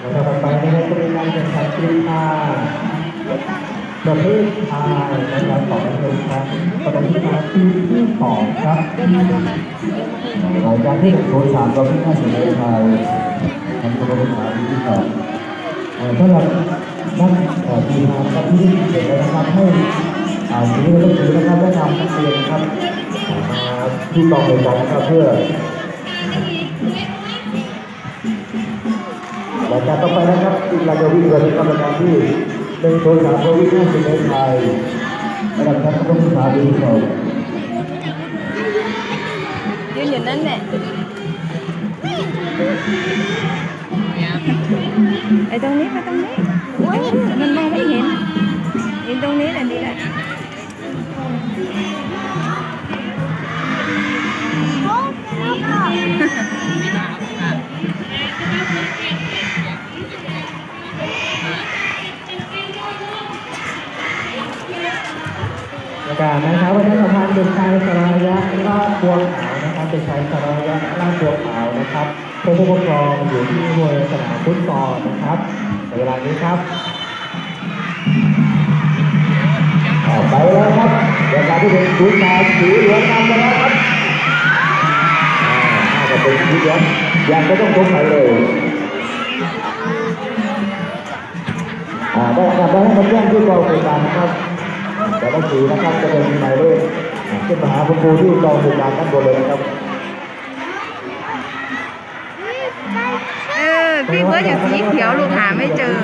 แล้วต่อไปนะครับจะเป็นการแข่งขันกีฬาประเภทชายนะครับของประเทศครับประเภทชายทีมที่สองครับรายการที่หนึ่งโถสามประเภทห้าสิบเมตรชายทำประเภทชายทีมที่สองเอ่อสำหรับนักเอ่อทีมงานครับที่เด็กนะครับให้อ่าถือเรื่องถือนะครับและนำนักเรียนนะครับมาที่กองเรียนกันนะครับเพื่อ รายการต่อไปนะครับอีกรายการวิ่งเป็นกรรมการที่หนึ่งโถสามโควิดห้าสิบเมตรไทยระดับชั้นประถมศึกษาปีที่สองยืนอยู่นั่นแหละไอ้ตรงนี้มาตรงนี้โอ้ยมันมอง การนะครับวันนี้สำคัญเป็นชายสรายะลาดบัวขาวนะครับเป็นชายสรายะลาดบัวขาวนะครับผู้ปกครองอยู่ที่บริเวสนามฟุตซอลนะครับในเวลานี้ครับอ่าไปแล้วครับรายกาที่เป็นผู้ชายสีเหลืองนำไปแล้วครับอ่าน่าจะเป็นสีเหลืองยังไม่ต้องสงสัยเลยอ่าได้ครับได้ให้มาแจ้งที่กองบริการนะครับ แต่ละสีนะครับจะเป็นหมายเลขอ่าขึ้นมาหาคุณครูที่กองบริการด้านบนเลยนะครับเออพี่เบิร์ดอยู่สีเขียวลูกหาไม่เจอ